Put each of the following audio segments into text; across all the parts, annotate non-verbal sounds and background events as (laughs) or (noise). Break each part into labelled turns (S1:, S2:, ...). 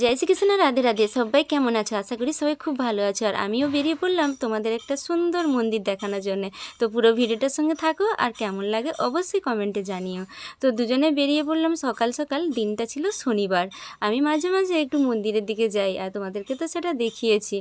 S1: জয় শ্রীকৃষ্ণ রাধে রাধে। সবাই কেমন আছো? আশা করি সবাই খুব ভালো আছো। আর আমিও বেরিয়ে পড়লাম তোমাদের একটা সুন্দর মন্দির দেখানোর জন্য। তো পুরো ভিডিওটার সঙ্গে থাকো আর কেমন লাগে অবশ্যই কমেন্টে জানিও। তো দুজনে বেরিয়ে পড়লাম সকাল সকাল, দিনটা ছিল শনিবার। আমি মাঝে মাঝে একটু মন্দিরের দিকে যাই আর তোমাদেরকে তো সেটা দেখিয়েছি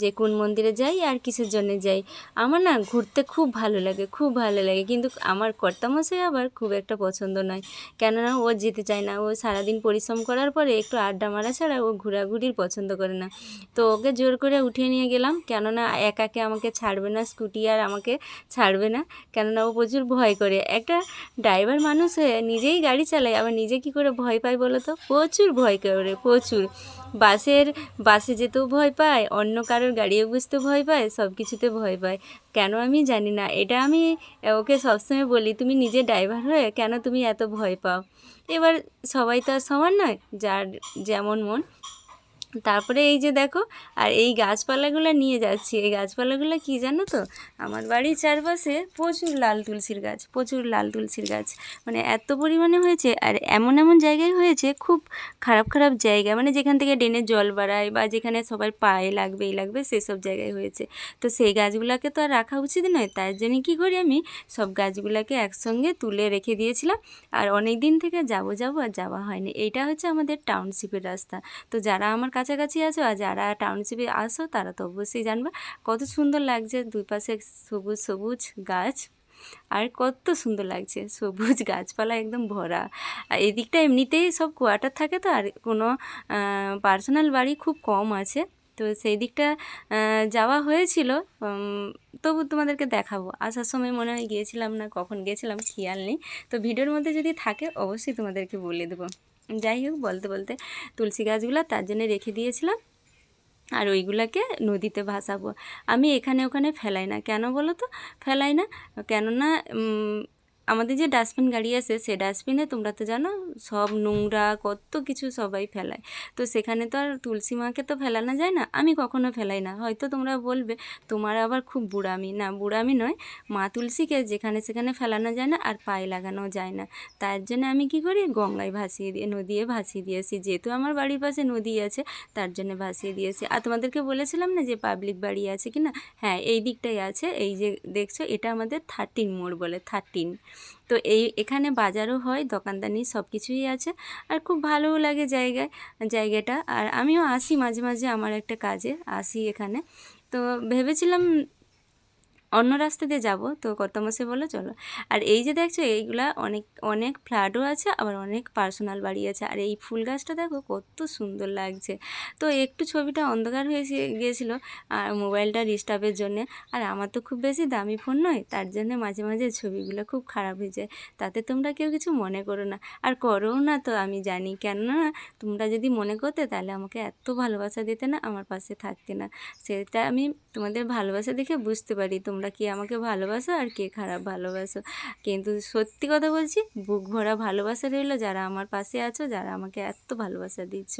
S1: যে কোন মন্দিরে যাই আর কিসের জন্য যাই। আমার না ঘুরতে খুব ভালো লাগে, খুব ভালো লাগে। কিন্তু আমার কর্তামশাই আবার খুব একটা পছন্দ নয়। কেননা ও যেতে চায় না। ও সারাদিন পরিশ্রম করার পরে একটু আড্ডা মারা ছাড়া ও ঘোরাঘুরির পছন্দ করে না। তো ওকে জোর করে উঠিয়ে নিয়ে গেলাম, কেননা একাকে আমাকে ছাড়বে না, স্কুটি আর আমাকে ছাড়বে না, কেননা ও প্রচুর ভয় করে। একটা ড্রাইভার মানুষ হয়ে নিজেই গাড়ি চালায়, আবার নিজে কি করে ভয় পায় বলো তো? প্রচুর ভয় করে, প্রচুর। বাসের, বাসে যেতেও ভয় পায়, অন্য কারোর গাড়িও বুঝতে ভয় পায়, সব কিছুতে ভয় পায়। কেন আমি জানি না, এটা আমি ওকে সবসময় বলি, তুমি নিজে ড্রাইভার হয়ে কেন তুমি এত ভয় পাও? এবার সবাই তো আর সমান নয় যার যেমন মন। তারপরে এই যে দেখো, আর এই গাছপালাগুলো নিয়ে যাচ্ছি। এই গাছপালাগুলো কি জানো তো? আমার বাড়ির চারপাশে প্রচুর লাল তুলসীর গাছ, প্রচুর লাল তুলসীর গাছ। মানে এত পরিমাণে হয়েছে, আর এমন এমন জায়গায় হয়েছে, খুব খারাপ খারাপ জায়গা। মানে যেখান থেকে ড্রেনে জল বাড়ায় বা যেখানে সবার পায়ে লাগবে, এই লাগবে সেসব জায়গায় হয়েছে। তো সেই গাছগুলোকে তো আর রাখা উচিত নয়। তার জন্য কী করি আমি, সব গাছগুলোকে একসঙ্গে তুলে রেখে দিয়েছিলাম। আর অনেক দিন থেকে যাব যাব আর যাওয়া হয়নি। এইটা হচ্ছে আমাদের টাউনশিপের রাস্তা। তো যারা আমার কাছাকাছি আছো আর যারা টাউনশিপে আসো তারা তো অবশ্যই জানবে কত সুন্দর লাগছে দুই পাশে সবুজ সবুজ গাছ আর কত সুন্দর লাগছে সবুজ (laughs) গাছপালা একদম ভরা। আর এদিকটা এমনিতেই সব কোয়ার্টার থাকে তো আর কোনো পার্সোনাল বাড়ি খুব কম আছে। তো সেই দিকটা যাওয়া হয়েছিল তবু তোমাদেরকে দেখাবো। আসার সময় মনে হয় গিয়েছিলাম না, কখন গিয়েছিলাম খেয়াল নেই। তো ভিডিওর মধ্যে যদি থাকে অবশ্যই তোমাদেরকে বলে দেবো। যাই হোক, বলতে বলতে তুলসী গাছগুলো তার জন্য রেখে দিয়েছিলাম। আর ওইগুলাকে নদীতে ভাসাবো। আমি এখানে ওখানে ফেলাই না। কেন বলো তো? ফেলাই না। কেননা আমাদের যে ডাস্টবিন গাড়ি আছে, সে ডাস্টবিনে তোমরা তো জানো, সব নোংরা, কত কিছু সবাই ফেলায়। তো সেখানে তো আর তুলসী মাকে তো ফেলানো যায় না, আমি কখনো ফেলাই না। হয়তো তোমরা বলবে, তোমার আবার খুব বুড়ামি। না, বুড়ামি নয়, মা তুলসীকে যেখানে সেখানে ফেলানো যায় না আর পায়ে লাগানো যায় না। তার জন্য আমি কি করি, গঙ্গায় ভাসিয়ে দিয়ে, নদীয়ে ভাসিয়ে দিয়েছি। যেহেতু আমার বাড়ির পাশে নদী আছে, তার জন্য ভাসিয়ে দিয়েছি। আর তোমাদেরকে বলেছিলাম না যে পাবলিক বাড়ি আছে কি না হ্যাঁ এই দিকটাই আছে। এই যে দেখছ, এটা আমাদের থার্টিন মোড় বলে থার্টিন তো এই, এখানে বাজারও হয়, দোকানদানি সব কিছুই আছে। আর খুব ভালোও লাগে জায়গায়, জায়গাটা। আর আমিও আসি মাঝে মাঝে আমার একটা কাজে, আসি এখানে। তো ভেবেছিলাম অন্য রাস্তা দিয়ে যাব। তো কর্তামশাই বলল, চলো। আর এই যে দেখছ, এইগুলা অনেক অনেক ফ্ল্যাটও আছে, আবার অনেক পার্সোনাল বাড়ি আছে। আর এই ফুল গাছটা দেখো, কত সুন্দর লাগছে। তো একটু ছবিটা অন্ধকার হয়ে গিয়েছিল, আর মোবাইলটা ডিস্টার্বের জন্য। আর আমার তো খুব বেশি দামি ফোন নয়, তার জন্য মাঝে মাঝে ছবিগুলো খুব খারাপ হয়ে যায়। তাতে তোমরা কেউ কিছু মনে করো না। আর করোও না তো, আমি জানি। কেননা, তোমরা যদি মনে করতে, তাহলে আমাকে এত ভালোবাসা দিতে না, আমার পাশে থাকতে না। সেটা আমি তোমাদের ভালোবাসা দেখে বুঝতে পারি। তোমরা কি আমাকে ভালোবাসো আর কে খারাপ ভালোবাসো? কিন্তু সত্যি কথা বলছি, বুক ভরা ভালোবাসা রইল যারা আমার পাশে আছো, যারা আমাকে এত ভালোবাসা দিচ্ছ।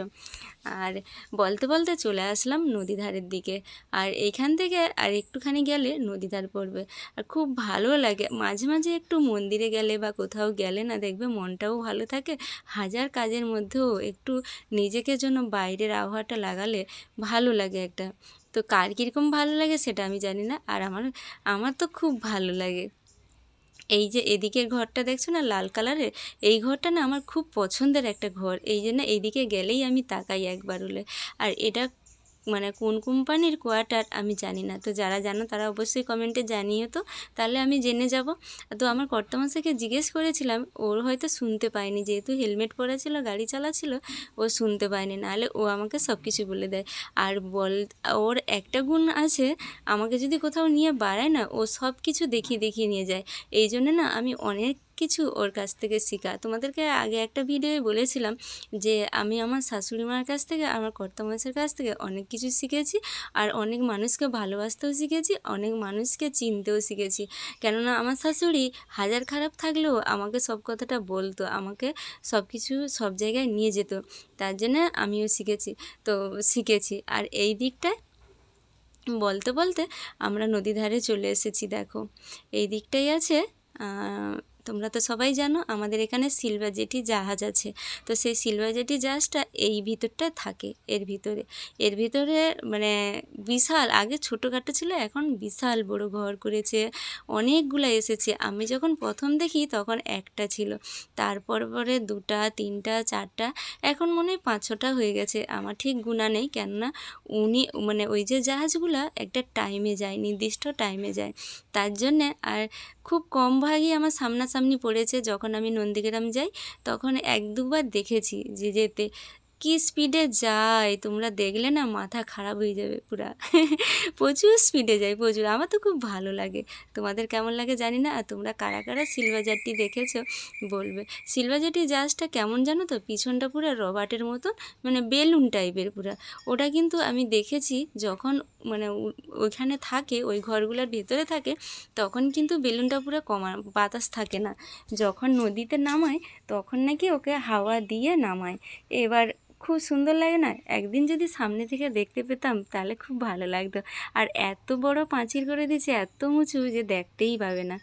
S1: আর বলতে বলতে চলে আসলাম নদী ধারের দিকে। আর এইখান থেকে আর একটুখানি গেলে নদী ধার পড়বে। আর খুব ভালো লাগে, মাঝে মাঝে একটু মন্দিরে গেলে বা কোথাও গেলে না দেখবে মনটাও ভালো থাকে। হাজার কাজের মধ্যেও একটু নিজেকে জন্য বাইরের আবহাওয়াটা লাগালে ভালো লাগে একটা। তো কার কীরকম ভালো লাগে সেটা আমি জানি না। আর আমার আমার তো খুব ভালো লাগে। এই যে এদিকের ঘরটা দেখছ না, লাল কালারের? এই ঘরটা না আমার খুব পছন্দের একটা ঘর। এই জন্য এইদিকে গেলেই আমি তাকাই একবার হলে আর এটা মানে কোন কোম্পানির কোয়ার্টার আমি জানি না। তো যারা জানো তারা অবশ্যই কমেন্টে জানিও তো। তাহলে আমি জেনে যাব। তো আমার কর্তামশাইকে জিজ্ঞেস করেছিলাম, ওর হয়তো শুনতে পায়নি। যেহেতু হেলমেট পরা ছিল, গাড়ি চালাচ্ছিল, ও শুনতে পায়নি। নাহলে ও আমাকে সব কিছু বলে দেয়। আর বল, ওর একটা গুণ আছে, আমাকে যদি কোথাও নিয়ে বাড়ায় না, ও সব কিছু দেখিয়ে দেখিয়ে নিয়ে যায়। এই জন্য না আমি অনেক কিছু ওর কাছ থেকে শেখা। তোমাদেরকে আগে একটা ভিডিওয়ে বলেছিলাম যে, আমি আমার শাশুড়ি মার কাছ থেকে, আমার কর্তামশের কাছ থেকে অনেক কিছু শিখেছি আর অনেক মানুষকে ভালোবাসতেও শিখেছি, অনেক মানুষকে চিনতেও শিখেছি। কেননা আমার শাশুড়ি হাজার খারাপ থাকলেও আমাকে সব কথাটা বলতো, আমাকে সব কিছু সব জায়গায় নিয়ে যেত। তার জন্য আমিও শিখেছি, তো শিখেছি। আর এই দিকটায় বলতে বলতে আমরা নদী ধারে চলে এসেছি, দেখো। এই দিকটাই আছে তোমরা তো সবাই জানো আমাদের এখানে সিলভার জেটি জাহাজ আছে। তো সেই সিলভার জেটি জাহাজটা এই ভিতরটায় থাকে, এর ভিতরে। এর ভিতরে মানে বিশাল, আগে ছোটোখাটো ছিল, এখন বিশাল বড় ঘর করেছে, অনেকগুলো এসেছে। আমি যখন প্রথম দেখি তখন একটা ছিল, তারপর পরে দুটা, তিনটা, চারটা, এখন মনে হয় পাঁচ, ছটা হয়ে গেছে। আমার ঠিক গুণা নেই, কেননা উনি মানে ওই যে জাহাজগুলো একটা টাইমে যায়, নির্দিষ্ট টাইমে যায়। তার জন্যে আর খুব কম ভাগই আমার সামনাসামনি পড়েছে যখন আমি নন্দীগ্রাম যাই তখন এক দুবার দেখেছি যে যেতে। কি স্পিডে যায়? তোমরা দেখলে না মাথা খারাপ হয়ে যাবে পুরা। প্রচুর স্পিডে যায়, প্রচুর। আমার তো খুব ভালো লাগে। তোমাদের কেমন লাগে জানি না? আর তোমরা কারা কারা সিলভার জারটি দেখেছ? বলবে। সিলভার জারটি জাহাজটা কেমন জানো তো? পিছনটা পুরো রবার্টের মতন মানে বেলুন টাইপের পুরা। ওটা কিন্তু আমি দেখেছি যখন মানে ওইখানে থাকে, ওই ঘরগুলোর ভেতরে থাকে, তখন কিন্তু বেলুনটা পুরো কমা, বাতাস থাকে না। যখন নদীতে নামায়, তখন নাকি ওকে হাওয়া দিয়ে নামায়। এবার খুব সুন্দর লাগে না? একদিন যদি সামনে থেকে দেখতে পেতাম, তাহলে খুব ভালো লাগতো। আর এত বড় পাঁচিল করে দিয়েছে, এত উঁচু যে দেখতেই পাবে না।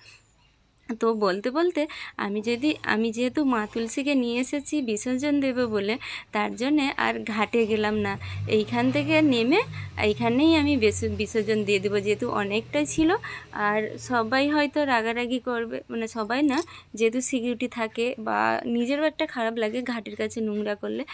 S1: তো বলতে বলতে আমি যদি, আমি যেহেতু মা তুলসীকে নিয়ে এসেছি বিসর্জন দেবে বলে, তার জন্যে আর ঘাটে গেলাম না। এইখান থেকে নেমে এইখানেই আমি বিস- বিসর্জন দিয়ে দেবো যেহেতু অনেকটাই ছিল। আর সবাই হয়তো রাগারাগি করবে মানে সবাই না, যেহেতু সিকিউরিটি থাকে বা নিজেরও একটা খারাপ লাগে ঘাটের কাছে নোংরা করলে।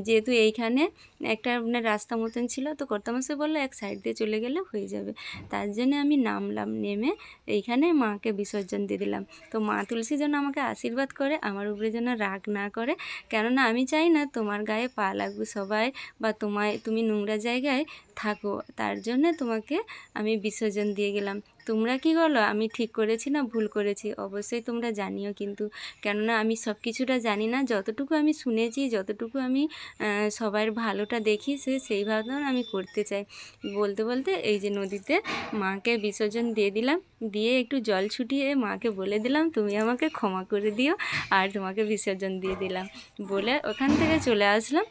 S1: যেহেতু এইখানে একটা মানে রাস্তা মতন ছিল, তো কর্তামশাই বলল এক সাইড দিয়ে চলে গেলে হয়ে যাবে। তার জন্য আমি নামলাম, নেমে এইখানে মাকে বিসর্জন দিয়ে দিলাম। তো মা তুলসী যেন আমাকে আশীর্বাদ করে, আমার উপরে যেন রাগ না করে। কেননা আমি চাই না তোমার গায়ে পা লাগবে সবাই বা তোমায় তুমি নোংরা জায়গায় থাকো। তার জন্য তোমাকে আমি বিসর্জন দিয়ে গেলাম। তোমরা কি বলো আমি ঠিক করেছি না? ভুল করেছি? অবশ্যই তোমরা জানিও কিন্তু। কেননা আমি সব কিছুটা জানি না। যতটুকু আমি শুনেছি, যতটুকু আমি সবার ভালোটা দেখি, সে সেইভাবে আমি করতে চাই। বলতে বলতে এই যে নদীতে মাকে বিসর্জন দিয়ে দিলাম। দিয়ে একটু জল ছুটিয়ে মাকে বলে দিলাম, তুমি আমাকে ক্ষমা করে দিও। আর তোমাকে বিসর্জন দিয়ে দিলাম। বলে ওখান থেকে চলে আসলাম।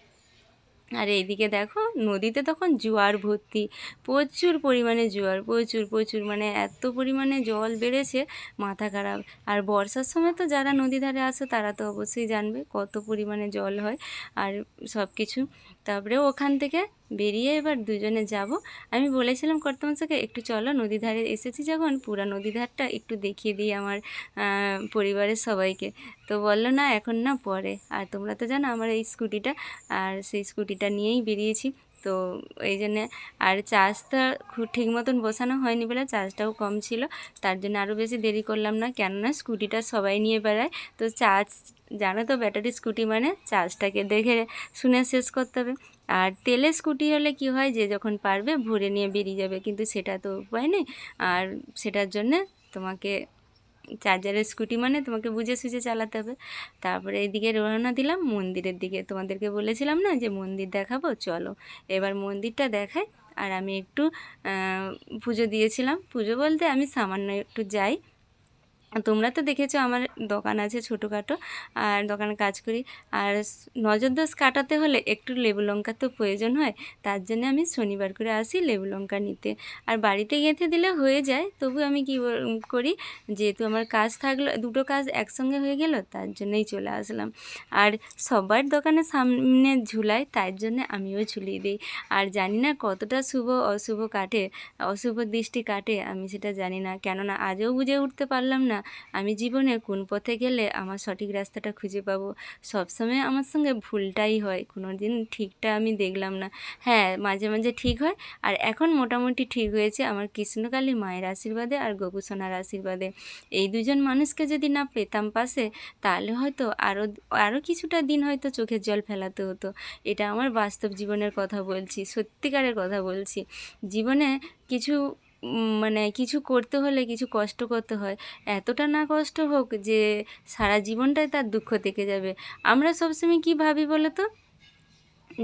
S1: আর এইদিকে দেখো, নদীতে তখন জোয়ার ভর্তি। প্রচুর পরিমাণে জোয়ার, প্রচুর প্রচুর। মানে এত পরিমাণে জল বেড়েছে, মাথা খারাপ। আর বর্ষার সময় তো যারা নদী ধারে আসে, তারা তো অবশ্যই জানবে কত পরিমাণে জল হয়। আর সব কিছু তারপরে ওখান থেকে বেরিয়ে এবার দুজনে যাব। আমি বলেছিলাম কর্তমশাকে একটু চলো নদী ধারে। এসেছি যখন, পুরা নদী ধারটা একটু দেখিয়ে দিই আমার পরিবারের সবাইকে। তো বলল, না, এখন না, পরে। আর তোমরা তো জানো আমার এই স্কুটিটা, আর সেই স্কুটিটা নিয়েই বেরিয়েছি। তো এই জন্যে আর চার্জটা ঠিক মতন বসানো হয়নি বলে চার্জটাও কম ছিল। তার জন্য আরও বেশি দেরি করলাম না। কেননা স্কুটিটা সবাই নিয়ে বেড়ায়। তো চার্জ জানো তো ব্যাটারি স্কুটি মানে? চার্জটাকে দেখে শুনে শেষ করতে হবে। আর তেলে স্কুটি হলে কি হয় যে, যখন পারবে ভরে নিয়ে বেরিয়ে যাবে। কিন্তু সেটা তো উপায় নেই। আর সেটার জন্যে তোমাকে চার্জারের স্কুটি মানে তোমাকে বুঝে সুঝে চালাতে হবে। তারপরে এইদিকে রওনা দিলাম, মন্দিরের দিকে। তোমাদেরকে বলেছিলাম না যে মন্দির দেখাবো? চলো, এবার মন্দিরটা দেখায় আর আমি একটু পুজো দিয়েছিলাম। পুজো বলতে আমি সামান্য একটু যাই। তোমরা তো দেখেছ আমার দোকান আছে ছোটোখাটো, আর দোকানে কাজ করি। আর নজর দোষ কাটাতে হলে একটু লেবু লঙ্কা তো প্রয়োজন হয়, তার জন্য আমি শনিবার করে আসি লেবু লঙ্কা নিতে। আর বাড়িতে গেঁথে দিলে হয়ে যায়, তবু আমি কি করি, যেহেতু আমার কাজ থাকল, দুটো কাজ একসঙ্গে হয়ে গেল, তার জন্যই চলে আসলাম। আর সবার দোকানে সামনে ঝুলাই তার জন্য আমিও ঝুলিয়ে দিই। আর জানি না কতটা শুভ, অশুভ কাটে, অশুভ দৃষ্টি কাটে, আমি সেটা জানি না। কেননা আজও বুঝে উঠতে পারলাম না, আমি জীবনে কোন পথে গেলে আমার সঠিক রাস্তাটা খুঁজে পাবো। সবসময় আমার সঙ্গে ভুলটাই হয়। কোনো দিন ঠিকটা আমি দেখলাম না। হ্যাঁ মাঝে মাঝে ঠিক হয়। আর এখন মোটামুটি ঠিক হয়েছে আমার কৃষ্ণকালী মায়ের আশীর্বাদে আর গোপুসোনার আশীর্বাদে। এই দুজন মানুষকে যদি না পেতাম পাশে, তাহলে হয়তো আরও আরও কিছুটা দিন হয়তো চোখের জল ফেলাতে হতো। এটা আমার বাস্তব জীবনের কথা বলছি, সত্যিকারের কথা বলছি। জীবনে কিছু মানে কিছু করতে হলে কিছু কষ্ট করতে হয়। এতটা না কষ্ট হোক যে সারা জীবনটাই তার দুঃখ থেকে যাবে। আমরা সবসময় কি ভাবি বলো তো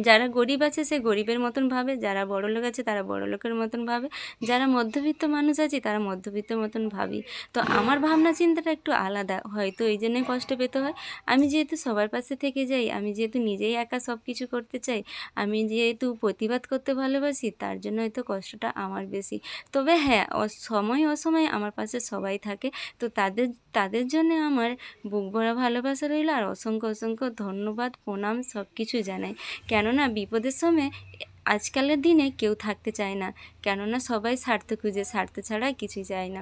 S1: যারা গরিব আছে, সে গরিবের মতন ভাবে, যারা বড়লোক আছে, তারা বড়লোকের মতন ভাবে, যারা মধ্যবিত্ত মানুষ আছে, তারা মধ্যবিত্ত মতন ভাবি। তো আমার ভাবনা চিন্তাটা একটু আলাদা, হয়তো এই জন্যই কষ্ট পেতে হয়। আমি যেহেতু সবার পাশে থেকে যাই, আমি যেহেতু নিজেই একা সব কিছু করতে চাই, আমি যেহেতু প্রতিবাদ করতে ভালোবাসি, তার জন্য হয়তো কষ্টটা আমার বেশি। তবে হ্যাঁ সময় অসময়ে আমার পাশে সবাই থাকে, তো তাদের তাদের জন্য আমার বুক ভরা ভালোবাসা রইল, আর অসংখ্য অসংখ্য ধন্যবাদ, প্রণাম সব কিছু জানাই কেননা বিপদের সময় আজকালের দিনে কেউ থাকতে চায় না। কেননা সবাই স্বার্থ খুঁজে, স্বার্থ ছাড়া কিছুই চায় না।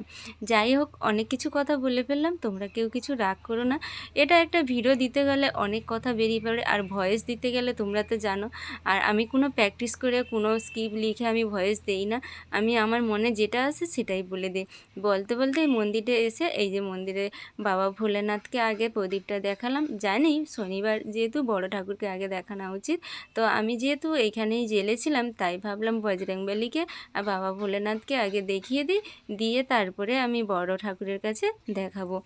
S1: যাই হোক, অনেক কিছু কথা বলে ফেললাম, তোমরা কেউ কিছু রাগ করো না। এটা একটা ভিডিও দিতে গেলে অনেক কথা বেরিয়ে পড়ে, আর ভয়েস দিতে গেলে তোমরা তো জানো। আর আমি কোনো প্র্যাকটিস করে, কোনো স্ক্রিপ্ট লিখে আমি ভয়েস দেই না। আমি আমার মনে যেটা আসে সেটাই বলে দিই। বলতে বলতে এই মন্দিরে এসে, এই যে মন্দিরে বাবা ভোলেনাথকে আগে প্রদীপটা দেখালাম। জানি শনিবার যেহেতু বড় ঠাকুরকে আগে দেখানো উচিত। তো আমি যেহেতু এইখানেই জেলেছিলাম তাই ভাবলাম বজরংবলীকে আর বাবা ভোলেনাথকে আগে দেখিয়ে দিই দিয়ে তারপরে আমি বড় ঠাকুরের কাছে দেখাবো।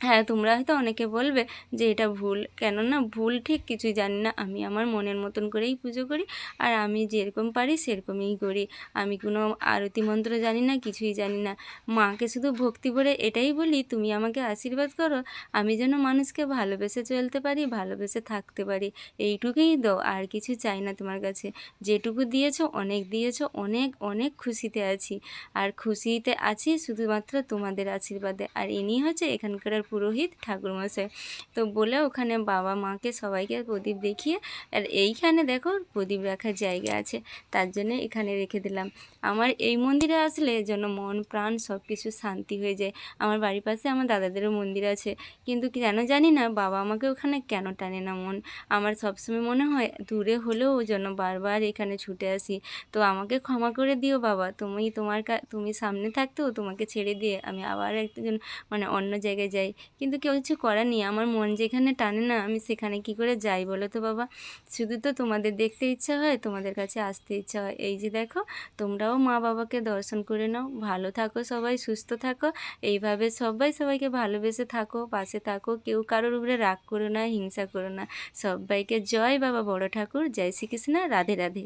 S1: হ্যাঁ তোমরা হয়তো অনেকে বলবে যে এটা ভুল। কেননা ভুল ঠিক কিছুই জানি না। আমি আমার মনের মতন করেই পুজো করি আর আমি যেরকম পারি সেরকমই করি। আমি কোনো আরতি মন্ত্র জানি না, কিছুই জানি না। মাকে শুধু ভক্তি করে এটাই বলি, তুমি আমাকে আশীর্বাদ করো, আমি যেন মানুষকে ভালোবেসে চলতে পারি, ভালোবেসে থাকতে পারি। এইটুকুই দাও, আর কিছু চাই না তোমার কাছে। যেটুকু দিয়েছ, অনেক দিয়েছ, অনেক অনেক খুশিতে আছি। আর খুশিতে আছি শুধুমাত্র তোমাদের আশীর্বাদে। আর ইনি হচ্ছে এখানকার পুরোহিত ঠাকুরমশাই। তো বলে ওখানে বাবা মাকে সবাইকে প্রদীপ দেখিয়ে, আর এইখানে দেখো প্রদীপ রাখার জায়গা আছে, তার জন্য এখানে রেখে দিলাম। আমার এই মন্দিরে আসলে যেন মন প্রাণ সব কিছু শান্তি হয়ে যায়। আমার বাড়ির পাশে আমার দাদাদেরও মন্দির আছে, কিন্তু কেন জানি না বাবা আমাকে ওখানে কেন টানে না মন। আমার সবসময় মনে হয় দূরে হলেও যেন বারবার এখানে ছুটে আসি। তো আমাকে ক্ষমা করে দিও বাবা, তুমি তোমার তুমি সামনে থাকতেও তোমাকে ছেড়ে দিয়ে আমি আবার একজন মানে অন্য জায়গায় যাই। কিন্তু কেউ কিছু করার নেই। আমার মন যেখানে টানে না, আমি সেখানে কি করে যাই বলো তো বাবা? শুধু তো তোমাদের দেখতে ইচ্ছা হয়, তোমাদের কাছে আসতে ইচ্ছা হয়। এই যে দেখো, তোমরাও মা বাবাকে দর্শন করে নাও। ভালো থাকো সবাই, সুস্থ থাকো। এইভাবে সবাই সবাইকে ভালোবেসে থাকো, পাশে থাকো। কেউ কারোর উপরে রাগ করো না, হিংসা করো না। সবাইকে জয় বাবা বড় ঠাকুর। জয় শ্রীকৃষ্ণ। রাধে রাধে।